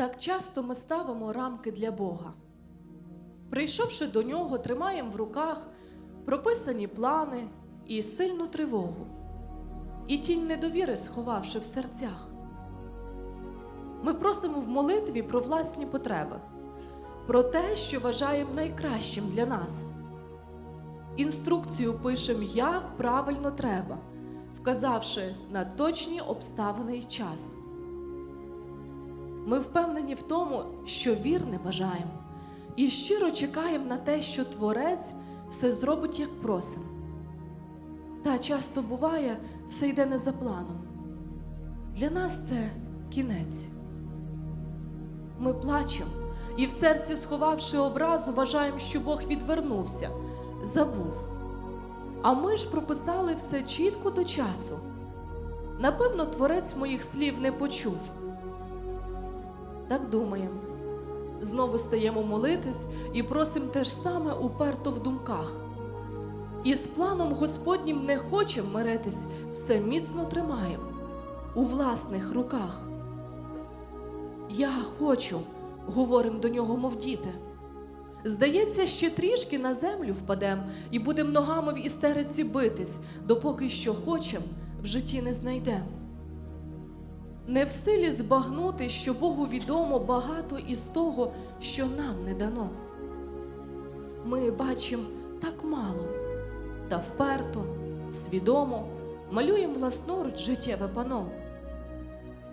Так часто ми ставимо рамки для Бога. Прийшовши до нього, тримаємо в руках прописані плани і сильну тривогу, і тінь недовіри сховавши в серцях. Ми просимо в молитві про власні потреби, про те, що вважаємо найкращим для нас. Інструкцію пишемо, як правильно треба, вказавши на точні обставини і час. Ми впевнені в тому, що вірне бажаємо, і щиро чекаємо на те, що Творець все зробить, як просимо. Та часто буває, все йде не за планом. Для нас це кінець. Ми плачемо і в серці, сховавши образу, вважаємо, що Бог відвернувся, забув. А ми ж прописали все чітко до часу. Напевно, творець моїх слів не почув. Так думаємо. Знову стаємо молитись і просимо те ж саме уперто в думках. І з планом Господнім не хочемо миритись, все міцно тримаємо у власних руках. Я хочу, говорим до нього, мов діти. Здається, ще трішки на землю впадем і будем ногами в істериці битись, допоки що хочем, в житті не знайдем. Не в силі збагнути, що Богу відомо багато із того, що нам не дано. Ми бачимо так мало, та вперто, свідомо малюємо власноруч життєве пано.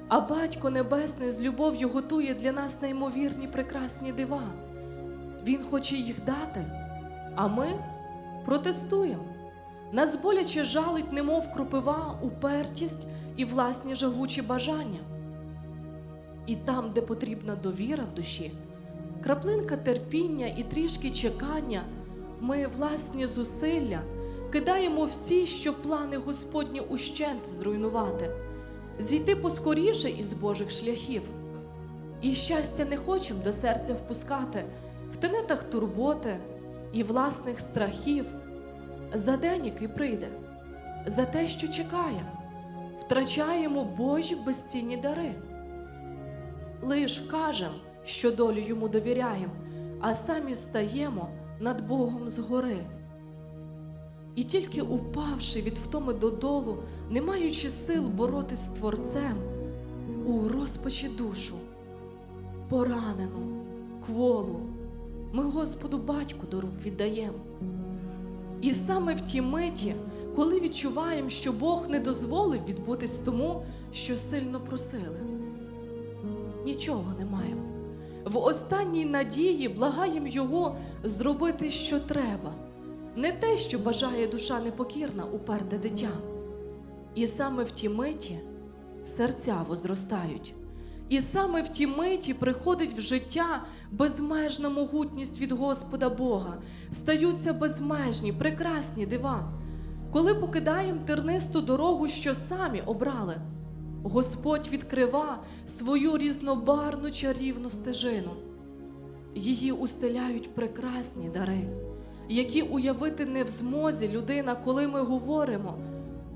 А Батько Небесний з любов'ю готує для нас неймовірні прекрасні дива. Він хоче їх дати, а ми протестуємо. Нас боляче жалить, немов кропива, упертість і власні жагучі бажання. І там, де потрібна довіра в душі, краплинка терпіння і трішки чекання, ми власні зусилля кидаємо всі, що плани Господні ущент зруйнувати, зійти поскоріше із Божих шляхів. І щастя не хочемо до серця впускати в тенетах турботи і власних страхів за день, який прийде, за те, що чекає, втрачаємо Божі безцінні дари. Лиш кажем, що долю йому довіряєм, а самі стаємо над Богом згори. І тільки упавши від втоми додолу, не маючи сил боротись з Творцем, у розпачі душу, поранену, кволу, ми Господу Батьку до рук віддаємо. І саме в тій миті, коли відчуваємо, що Бог не дозволив відбутись тому, що сильно просили, нічого не маємо. В останній надії благаємо Його зробити, що треба, не те, що бажає душа непокірна, уперте дитя. І саме в тій миті серця возростають. І саме в тій миті приходить в життя безмежна могутність від Господа Бога, стаються безмежні, прекрасні дива. Коли покидаємо тернисту дорогу, що самі обрали, Господь відкрива свою різнобарну чарівну стежину. Її устеляють прекрасні дари, які уявити не в змозі людина, коли ми говоримо,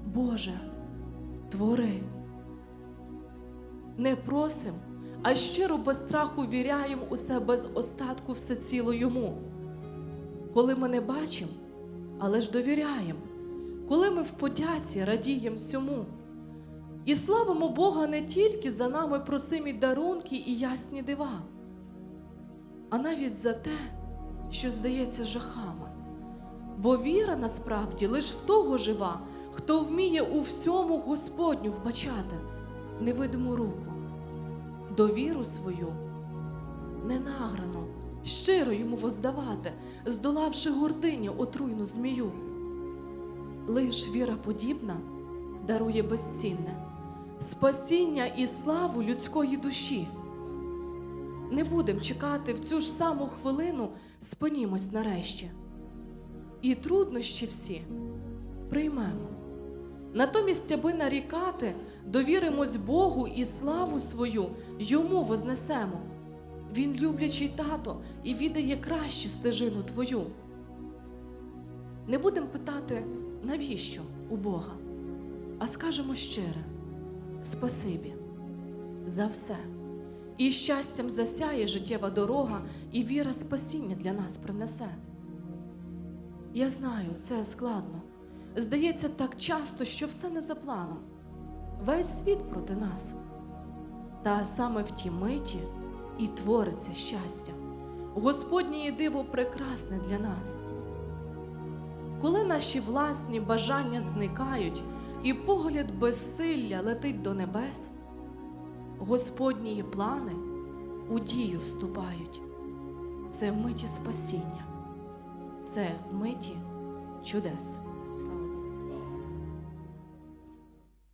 Боже, твори. Не просим, а щиро без страху віряємо усе без остатку все ціло йому. Коли ми не бачимо, але ж довіряємо, коли ми в подяці радіємо всьому. І славимо Бога не тільки за нами просимі дарунки і ясні дива, а навіть за те, що здається жахами. Бо віра насправді лиш в того жива, хто вміє у всьому Господню вбачати невидиму руку, довіру свою ненаграно, щиро йому воздавати, здолавши гординю отруйну змію. Лиш віра подібна дарує безцінне, спасіння і славу людської душі. Не будем чекати в цю ж саму хвилину, спинімось нарешті. І труднощі всі приймемо. Натомість, аби нарікати, довіримось Богу і славу свою йому вознесемо. Він люблячий тато і віддає краще стежину твою. Не будемо питати, навіщо у Бога, а скажемо щире спасибі за все, і щастям засяє життєва дорога, і віра спасіння для нас принесе. Я знаю, це складно. Здається, так часто, що все не за планом. Весь світ проти нас. Та саме в тій миті і твориться щастя. Господнє диво прекрасне для нас. Коли наші власні бажання зникають, і погляд безсилля летить до небес, Господні плани у дію вступають. Це миті спасіння, це миті чудес.